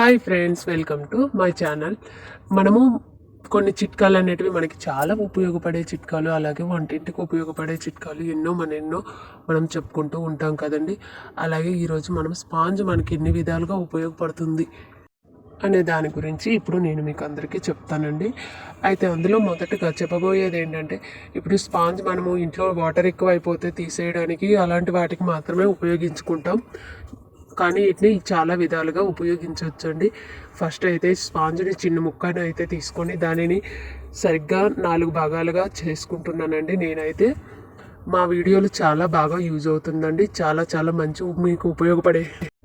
Hi friends welcome to my channel మనము కొన్ని చిట్కాలు అనేటివి మనకి చాలా ఉపయోగపడే చిట్కాలు అలాగే వంటింటికి ఉపయోగపడే చిట్కాలు ఎన్నో మన ఎన్నో మనం చెప్పుకుంటూ ఉంటాం కదండి. అలాగే ఈరోజు మనం స్పాంజ్ మనకి ఎన్ని విధాలుగా ఉపయోగపడుతుంది అనే దాని గురించి ఇప్పుడు నేను మీకు అందరికీ చెప్తానండి. అయితే అందులో మొదటగా చెప్పబోయేది ఏంటంటే ఇప్పుడు స్పాంజ్ మనము ఇంట్లో వాటర్ ఎక్కువ అయిపోతే తీసేయడానికి అలాంటి వాటికి మాత్రమే ఉపయోగించుకుంటాం. కానీ వీటిని చాలా విధాలుగా ఉపయోగించవచ్చు అండి ఫస్ట్ అయితే స్పాంజ్ని చిన్న ముక్కను అయితే తీసుకొని దానిని సరిగ్గా నాలుగు భాగాలుగా చేసుకుంటున్నానండి. నేనైతే మా వీడియోలు చాలా బాగా యూజ్ అవుతుందండి. చాలా చాలా మంచి మీకు ఉపయోగపడే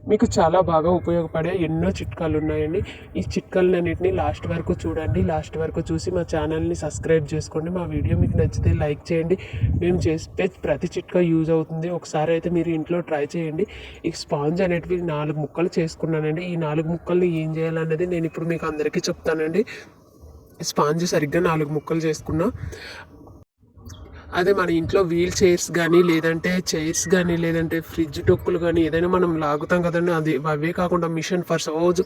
మీకు చాలా బాగా ఉపయోగపడే ఎన్నో చిట్కాలు ఉన్నాయండి. ఈ చిట్కాలన్నింటినీ లాస్ట్ వరకు చూడండి. లాస్ట్ వరకు చూసి మా ఛానల్ని సబ్స్క్రైబ్ చేసుకోండి. మా వీడియో మీకు నచ్చితే లైక్ చేయండి. మేము చేసే ప్రతి చిట్కా యూజ్ అవుతుంది. ఒకసారి అయితే మీరు ఇంట్లో ట్రై చేయండి. ఈ స్పాంజ్ అనేటివి నాలుగు ముక్కలు చేసుకున్నానండి. ఈ నాలుగు ముక్కల్ని ఏం చేయాలన్నది నేను ఇప్పుడు మీకు అందరికీ చెప్తానండి. స్పాంజ్ సరిగ్గా నాలుగు ముక్కలు చేసుకున్నా. అదే మన ఇంట్లో వీల్ చైర్స్ కానీ లేదంటే చైర్స్ కానీ లేదంటే ఫ్రిడ్జ్ డొక్కులు కానీ ఏదైనా మనం లాగుతాం కదండి. అది అవే కాకుండా మిషన్ ఫర్ సపోజ్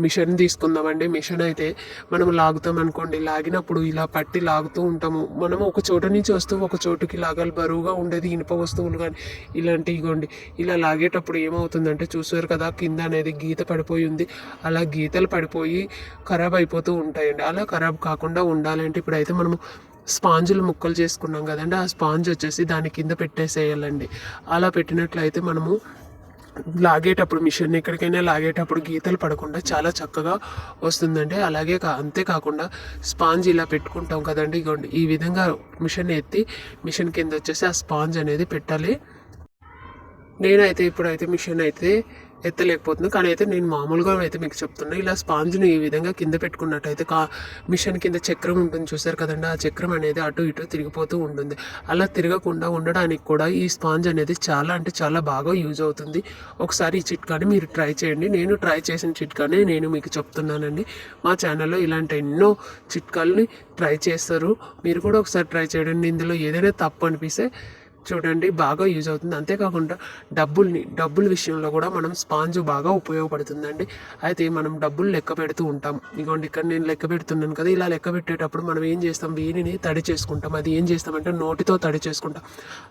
మిషన్ తీసుకుందామండి. మిషన్ అయితే మనం లాగుతాం అనుకోండి. లాగినప్పుడు ఇలా పట్టి లాగుతూ ఉంటాము. మనం ఒక చోట నుంచి వస్తూ ఒక చోటుకి లాగాలి. బరువుగా ఉండేది ఇనుప వస్తువులు కానీ ఇలాంటివి ఇగోండి. ఇలా లాగేటప్పుడు ఏమవుతుందంటే చూసారు కదా కింద అనేది గీత పడిపోయి ఉంది. అలా గీతలు పడిపోయి ఖరాబ్ అయిపోతూ ఉంటాయండి. అలా ఖరాబ్ కాకుండా ఉండాలంటే ఇప్పుడైతే మనము స్పాంజులు ముక్కలు చేసుకున్నాం కదండి. ఆ స్పాంజ్ వచ్చేసి దాని కింద పెట్టేసేయాలండి. అలా పెట్టినట్లయితే మనము లాగేటప్పుడు మిషన్ ఎక్కడికైనా లాగేటప్పుడు గీతలు పడకుండా చాలా చక్కగా వస్తుందండి. అలాగే కా అంతేకాకుండా స్పాంజ్ ఇలా పెట్టుకుంటాం కదండి. ఇగోండి ఈ విధంగా మిషన్ ఎత్తి మిషన్ కింద వచ్చేసి ఆ స్పాంజ్ అనేది పెట్టాలి. నేనైతే ఇప్పుడైతే మిషన్ అయితే ఎత్తలేకపోతుంది. కానీ అయితే నేను మామూలుగా అయితే మీకు చెప్తున్నా ఇలా స్పాంజ్ని ఈ విధంగా కింద పెట్టుకున్నట్టయితే కా మిషన్ కింద చక్రం ఉంటుంది చూసారు కదండి ఆ చక్రం అనేది అటు ఇటు తిరిగిపోతూ ఉంటుంది. అలా తిరగకుండా ఉండడానికి కూడా ఈ స్పాంజ్ అనేది చాలా అంటే చాలా బాగా యూజ్ అవుతుంది. ఒకసారి ఈ చిట్కాని మీరు ట్రై చేయండి. నేను ట్రై చేసిన చిట్కానే నేను మీకు చెప్తున్నానండి. మా ఛానల్లో ఇలాంటి ఎన్నో చిట్కాలని ట్రై చేస్తారు. మీరు కూడా ఒకసారి ట్రై చేయండి. ఇందులో ఏదైనా తప్పు అనిపిస్తే చూడండి బాగా యూజ్ అవుతుంది. అంతేకాకుండా డబ్బుల్ని డబ్బుల విషయంలో కూడా మనం స్పాంజ్ బాగా ఉపయోగపడుతుందండి. అయితే మనం డబ్బులు లెక్క పెడుతూ ఉంటాం. ఇగోండి ఇక్కడ నేను లెక్క పెడుతున్నాను కదా ఇలా లెక్క పెట్టేటప్పుడు మనం ఏం చేస్తాం? వీనిని తడి చేసుకుంటాం. అది ఏం చేస్తామంటే నోటితో తడి చేసుకుంటాం.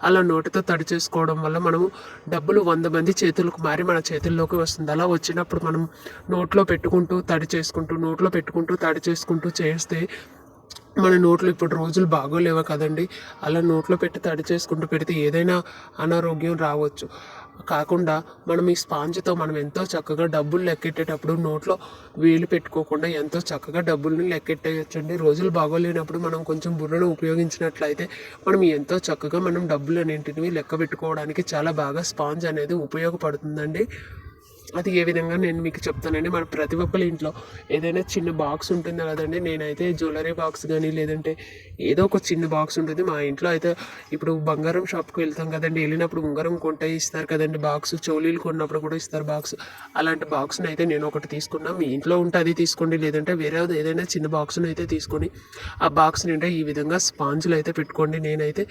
అలా నోటితో తడి చేసుకోవడం వల్ల మనము డబ్బులు వంద మంది చేతులకు మారి మన చేతుల్లోకి వస్తుంది. అలా వచ్చినప్పుడు మనం నోట్లో పెట్టుకుంటూ తడి చేసుకుంటూ నోట్లో పెట్టుకుంటూ తడి చేసుకుంటూ చేస్తే మన నోట్లో ఇప్పుడు రోజులు బాగోలేవు కదండి? అలా నోట్లో పెట్టి తడి చేసుకుంటూ పెడితే ఏదైనా అనారోగ్యం రావచ్చు. కాకుండా మనం ఈ స్పాంజ్తో మనం ఎంతో చక్కగా డబ్బులు లెక్కెట్టేటప్పుడు నోట్లో వేలు పెట్టుకోకుండా ఎంతో చక్కగా డబ్బుల్ని లెక్కెట్టేయచ్చండి. రోజులు బాగోలేనప్పుడు మనం కొంచెం బుర్రను ఉపయోగించినట్లయితే మనం ఎంతో చక్కగా మనం డబ్బులు అనేటివి లెక్క పెట్టుకోవడానికి చాలా బాగా స్పాంజ్ అనేది ఉపయోగపడుతుందండి. అది ఏ విధంగా నేను మీకు చెప్తానండి మన ప్రతి ఒక్కరి ఇంట్లో ఏదైనా చిన్న బాక్స్ ఉంటుంది కదండి. నేనైతే జ్యువెలరీ బాక్స్ కానీ లేదంటే ఏదో ఒక చిన్న బాక్స్ ఉంటుంది. మా ఇంట్లో అయితే ఇప్పుడు బంగారం షాప్కి వెళ్తాం కదండి. వెళ్ళినప్పుడు ఉంగరం కొంటే ఇస్తారు కదండి బాక్స్ చోలీలు కొన్నప్పుడు కూడా ఇస్తారు బాక్స్ అలాంటి బాక్స్ని అయితే నేను ఒకటి తీసుకున్నా. మీ ఇంట్లో ఉంటే అది తీసుకోండి. లేదంటే వేరే ఏదైనా చిన్న బాక్స్ని అయితే తీసుకొని ఆ బాక్స్ నిండా ఈ విధంగా స్పాంజులు అయితే పెట్టుకోండి. నేనైతే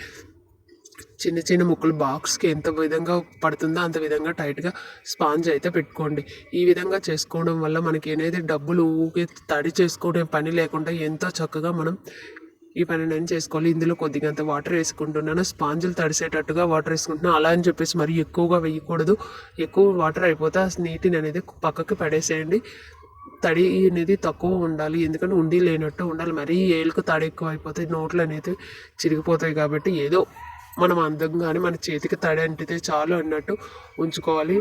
చిన్న చిన్న ముక్కలు బాక్స్కి ఎంత విధంగా పడుతుందో అంత విధంగా టైట్గా స్పాంజ్ అయితే పెట్టుకోండి. ఈ విధంగా చేసుకోవడం వల్ల మనకి ఏదైతే డబ్బులు ఊకే తడి చేసుకునే పని లేకుండా ఎంతో చక్కగా మనం ఈ పని నేను చేసుకోవాలి. ఇందులో కొద్దిగా అంత వాటర్ వేసుకుంటున్నాను. స్పాంజులు తడిసేటట్టుగా వాటర్ వేసుకుంటున్నాను అలా అని చెప్పేసి మరి ఎక్కువగా వేయకూడదు. ఎక్కువ వాటర్ అయిపోతే ఆ నీటిని అనేది పక్కకి పడేసేయండి. తడి అనేది తక్కువ ఉండాలి. ఎందుకంటే ఉండి లేనట్టు ఉండాలి. మరీ ఏళ్ళకు తడి ఎక్కువ అయిపోతే నోట్లు అనేది చిరిగిపోతాయి కాబట్టి ఏదో మనం అందంగానే మన చేతికి తడి అంటితే చాలు అన్నట్టు ఉంచుకోవాలి.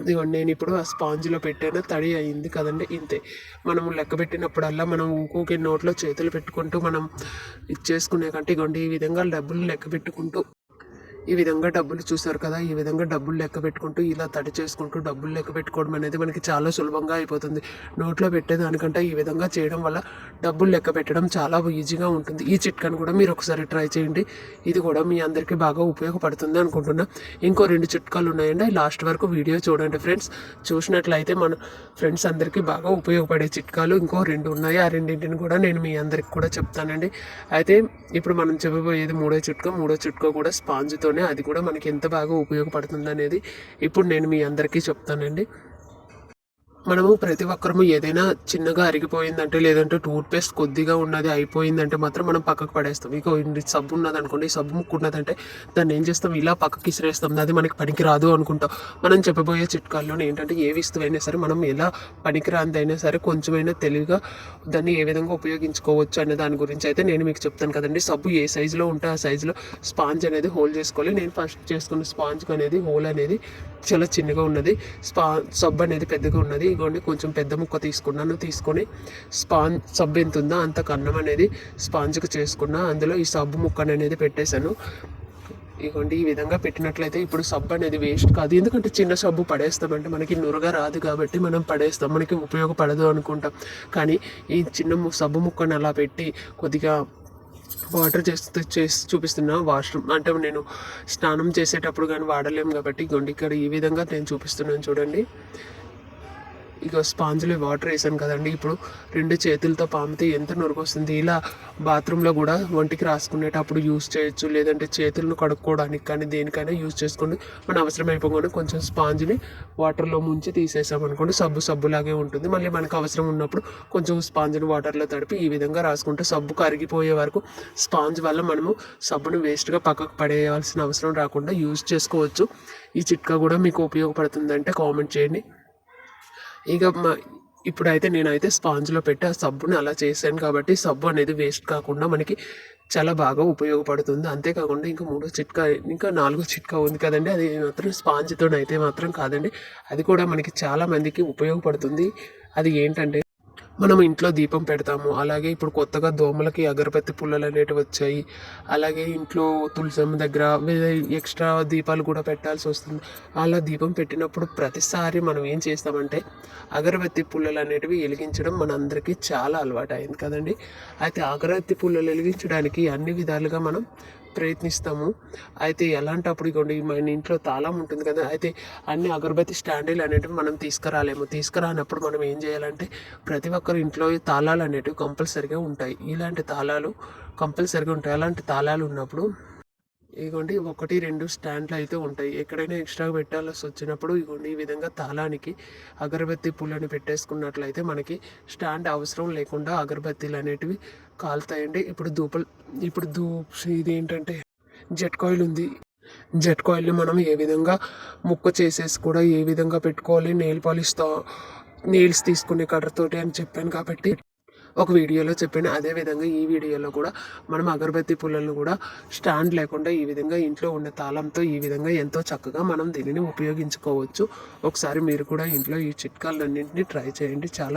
ఇదిగోండి నేను ఇప్పుడు ఆ స్పాంజ్లో పెట్టాను. తడి అయింది కదండి ఇంతే. మనం లెక్క పెట్టినప్పుడల్లా మనం ఇంకొక నోట్లో చేతులు పెట్టుకుంటూ మనం ఇచ్చేసుకునే కంటే ఇగోండి ఈ విధంగా డబ్బులు లెక్క పెట్టుకుంటూ ఈ విధంగా డబ్బులు చూసారు కదా ఈ విధంగా డబ్బులు లెక్క పెట్టుకుంటూ ఇలా తడి చేసుకుంటూ డబ్బులు లెక్క పెట్టుకోవడం అనేది మనకి చాలా సులభంగా అయిపోతుంది. నోట్లో పెట్టేదానికంటే ఈ విధంగా చేయడం వల్ల డబ్బులు లెక్క పెట్టడం చాలా ఈజీగా ఉంటుంది. ఈ చిట్కాను కూడా మీరు ఒకసారి ట్రై చేయండి. ఇది కూడా మీ అందరికీ బాగా ఉపయోగపడుతుంది అనుకుంటున్నా. ఇంకో రెండు చిట్కాలు ఉన్నాయండి. లాస్ట్ వరకు వీడియో చూడండి ఫ్రెండ్స్. చూసినట్లయితే మన ఫ్రెండ్స్ అందరికీ బాగా ఉపయోగపడే చిట్కాలు ఇంకో రెండు ఉన్నాయి. ఆ రెండింటిని కూడా నేను మీ అందరికి కూడా చెప్తానండి. అయితే ఇప్పుడు మనం చెప్పబోయేది మూడో చిట్కా. మూడో చిట్కా కూడా స్పాంజ్తో అది కూడా మనకి ఎంత బాగా ఉపయోగపడుతుంది అనేది ఇప్పుడు నేను మీ అందరికీ చెప్తానండి. మనము ప్రతి ఒక్కరము ఏదైనా చిన్నగా అరిగిపోయిందంటే లేదంటే టూత్పేస్ట్ కొద్దిగా ఉన్నది అయిపోయిందంటే మాత్రం మనం పక్కకు పడేస్తాం. ఇక ఇంటి సబ్బు ఉన్నది అనుకోండి సబ్బు ముక్కు ఉన్నదంటే దాన్ని ఏం చేస్తాం? ఇలా పక్కకి ఇసిరేస్తాం అది మనకి పనికిరాదు అనుకుంటాం. మనం చెప్పబోయే చిట్కాల్లో ఏంటంటే ఏ వస్తువైనా సరే మనం ఎలా పనికిరాందైనా సరే కొంచెమైనా తెలివిగా దాన్ని ఏ విధంగా ఉపయోగించుకోవచ్చు అనే దాని గురించి అయితే నేను మీకు చెప్తాను కదండి. సబ్బు ఏ సైజులో ఉంటే ఆ సైజులో స్పాంజ్ అనేది హోల్ చేసుకోవాలి. నేను ఫస్ట్ చేసుకున్న స్పాంజ్ అనేది హోల్ అనేది చాలా చిన్నగా ఉన్నది. స్పా సబ్బు అనేది పెద్దగా ఉన్నది. ఇగోండి కొంచెం పెద్ద ముక్క తీసుకున్నాను తీసుకొని స్పాంజ్ సబ్బు ఎంత ఉందో అంత కన్నం అనేది స్పాంజ్కి చేసుకున్నా అందులో ఈ సబ్బు ముక్కను అనేది పెట్టేశాను. ఇగోండి ఈ విధంగా పెట్టినట్లయితే ఇప్పుడు సబ్బు అనేది వేస్ట్ కాదు. ఎందుకంటే చిన్న సబ్బు పడేస్తామంటే మనకి నురగ రాదు కాబట్టి మనం పడేస్తాం. మనకి ఉపయోగపడదు అనుకుంటాం. కానీ ఈ చిన్న ము- సబ్బు ముక్కను అలా పెట్టి కొద్దిగా వాటర్ చేస్తూ చేసి చూపిస్తున్నా వాష్రూమ్ అంటే నేను స్నానం చేసేటప్పుడు కానీ వాడలేము కాబట్టి ఇగోండి ఇక్కడ ఈ విధంగా నేను చూపిస్తున్నాను చూడండి. ఇక స్పాంజ్లో వాటర్ వేసాను కదండి. ఇప్పుడు రెండు చేతులతో పామితే ఎంత నొరుగు వస్తుంది ఇలా బాత్రూంలో కూడా ఒంటికి రాసుకునేటప్పుడు యూస్ చేయొచ్చు. లేదంటే చేతులను కడుక్కోవడానికి కానీ దేనికైనా యూస్ చేసుకోండి మన అవసరం అయిపోకుండా కొంచెం స్పాంజ్ని వాటర్లో ముంచి తీసేసాం అనుకోండి. సబ్బు సబ్బులాగే ఉంటుంది. మళ్ళీ మనకు అవసరం ఉన్నప్పుడు కొంచెం స్పాంజ్ని వాటర్లో తడిపి ఈ విధంగా రాసుకుంటే సబ్బు కరిగిపోయే వరకు స్పాంజ్ వల్ల మనము సబ్బును వేస్ట్గా పక్కకు పడేయాల్సిన అవసరం రాకుండా యూజ్ చేసుకోవచ్చు. ఈ చిట్కా కూడా మీకు ఉపయోగపడుతుందంటే కామెంట్ చేయండి. ఇక మా ఇప్పుడైతే నేనైతే స్పాంజ్లో పెట్టి ఆ సబ్బుని అలా చేశాను కాబట్టి సబ్బు అనేది వేస్ట్ కాకుండా మనకి చాలా బాగా ఉపయోగపడుతుంది. అంతేకాకుండా ఇంకా మూడో చిట్కా ఇంకా నాలుగో చిట్కా ఉంది కదండి అది మాత్రం స్పాంజ్తో అయితే మాత్రం కాదండి. అది కూడా మనకి చాలా మందికి ఉపయోగపడుతుంది. అది ఏంటంటే మనం ఇంట్లో దీపం పెడతాము. అలాగే ఇప్పుడు కొత్తగా దోమలకి అగరబత్తి పుల్లలు అనేటివి వచ్చాయి. అలాగే ఇంట్లో తులసమ్మ దగ్గర ఎక్స్ట్రా దీపాలు కూడా పెట్టాల్సి వస్తుంది. అలా దీపం పెట్టినప్పుడు ప్రతిసారి మనం ఏం చేస్తామంటే అగరబత్తి పుల్లలు అనేటివి వెలిగించడం మనందరికీ చాలా అలవాటు అయింది కదండి. అయితే అగరబత్తి పుల్లలు వెలిగించడానికి అన్ని విధాలుగా మనం ప్రయత్నిస్తాము. అయితే ఎలాంటప్పుడు ఇగోండి మన ఇంట్లో తాళం ఉంటుంది కదా అయితే అన్ని అగరబత్తి స్టాండీలు అనేటివి మనం తీసుకురాలేము. తీసుకురానప్పుడు మనం ఏం చేయాలంటే ప్రతి ఒక్కరి ఇంట్లో తాళాలు అనేటివి కంపల్సరిగా ఉంటాయి. ఇలాంటి తాళాలు కంపల్సరిగా ఉంటాయి. అలాంటి తాళాలు ఉన్నప్పుడు ఇదిగోండి ఒకటి రెండు స్టాండ్లు అయితే ఉంటాయి. ఎక్కడైనా ఎక్స్ట్రా పెట్టాల్సి వచ్చినప్పుడు ఇగోండి ఈ విధంగా తాళానికి అగరబత్తి పుల్లని పెట్టేసుకున్నట్లయితే మనకి స్టాండ్ అవసరం లేకుండా అగరబత్తీలు అనేటివి కాలుతాయండి. ఇప్పుడు దూపలు ఇప్పుడు దూ ఇది ఏంటంటే జెట్ కాయిల్ ఉంది. జెట్ కాయిల్ని మనం ఏ విధంగా ముక్క చేసేసి కూడా ఏ విధంగా పెట్టుకోవాలి నెయిల్ పాలిష్ నెయిల్స్ తీసుకునే కర్రతోటి అని చెప్పాను కాబట్టి ఒక వీడియోలో చెప్పాను. అదే విధంగా ఈ వీడియోలో కూడా మనం అగరబత్తి పుల్లలను కూడా స్టాండ్ లేకుండా ఈ విధంగా ఇంట్లో ఉన్న తాళంతో ఈ విధంగా ఎంతో చక్కగా మనం దీనిని ఉపయోగించుకోవచ్చు. ఒకసారి మీరు కూడా ఇంట్లో ఈ చిట్కాలన్నింటినీ ట్రై చేయండి. చాలా